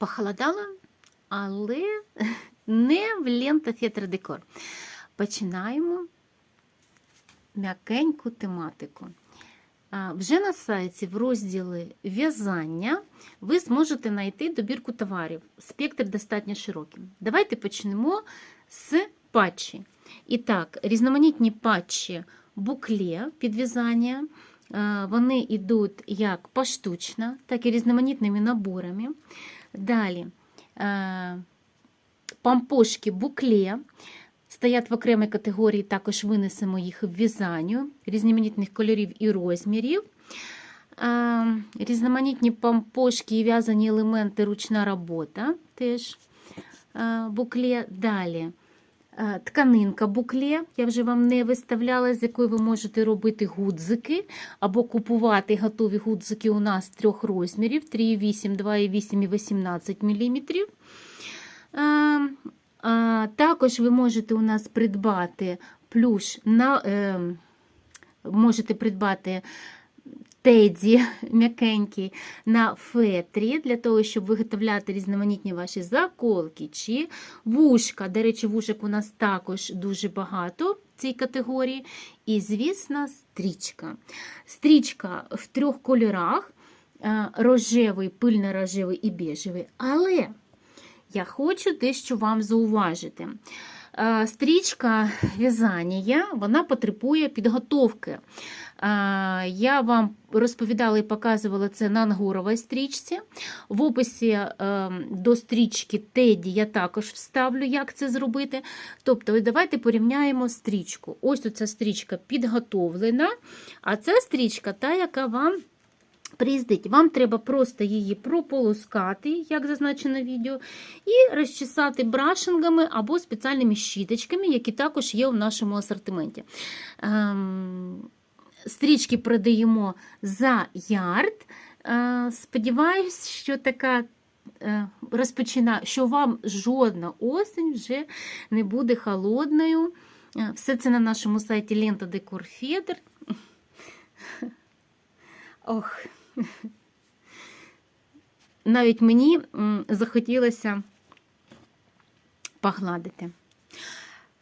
Похолодало, але не в лента Фетр Декор. Починаємо м'якеньку тематику. Вже на сайті в розділі в'язання ви зможете знайти добірку товарів. Спектр достатньо широкий. Давайте почнемо з патчі. І так, різноманітні патчі букле під в'язання. Вони йдуть як поштучно, так і різноманітними наборами. Далі е, пампошки букле стоять в окремій категорії, також винесемо їх в в'язанню різноманітних кольорів і розмірів. Е, Різноманітні пампошки і в'язані елементи ручна робота теж е, букле. Далі тканинка букле, я вже вам не виставляла, з якої ви можете робити гудзики, або купувати готові гудзики у нас трьох розмірів: 3,8, 2,8 і 18 мм. Е, Також ви можете у нас придбати плюш на е, можете придбати теді м'якенький на фетрі для того, щоб виготовляти різноманітні ваші заколки чи вушка. До речі, вушок у нас також дуже багато в цій категорії. І, звісно, стрічка. Стрічка в трьох кольорах: е, рожевий, пильно-рожевий і біжевий. Але я хочу дещо вам зауважити. Е, Стрічка в'язання вона потребує підготовки. Е, Я вам розповідала і показувала це на ангуровій стрічці. В описі е, до стрічки Теді я також вставлю, як це зробити. Тобто, давайте порівняємо стрічку. Ось оця стрічка підготовлена, а ця стрічка та, яка вам приїздить. Вам треба просто її прополоскати, як зазначено в відео, і розчесати брашингами або спеціальними щіточками, які також є в нашому асортименті. Ем, Стрічки продаємо за ярд. Е, Сподіваюсь, що така е, розпочина, що вам жодна осень вже не буде холодною. Е, Все це на нашому сайті Лента Декор Федер. Ох. Навіть мені захотілося погладити.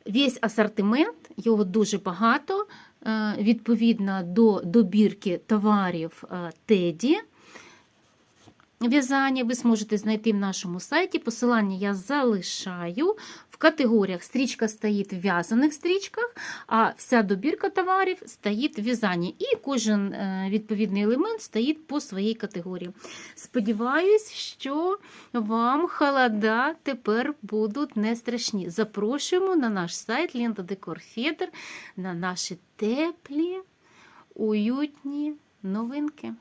Весь асортимент, його дуже багато, е, відповідно до добірки товарів е, Теді. В'язання ви зможете знайти в нашому сайті. Посилання я залишаю. В категоріях стрічка стоїть в в'язаних стрічках, а вся добірка товарів стоїть в в'язанні. І кожен е, відповідний елемент стоїть по своїй категорії. Сподіваюсь, що вам холода тепер будуть не страшні. Запрошуємо на наш сайт Лента Декор Федер на наші теплі, уютні новинки.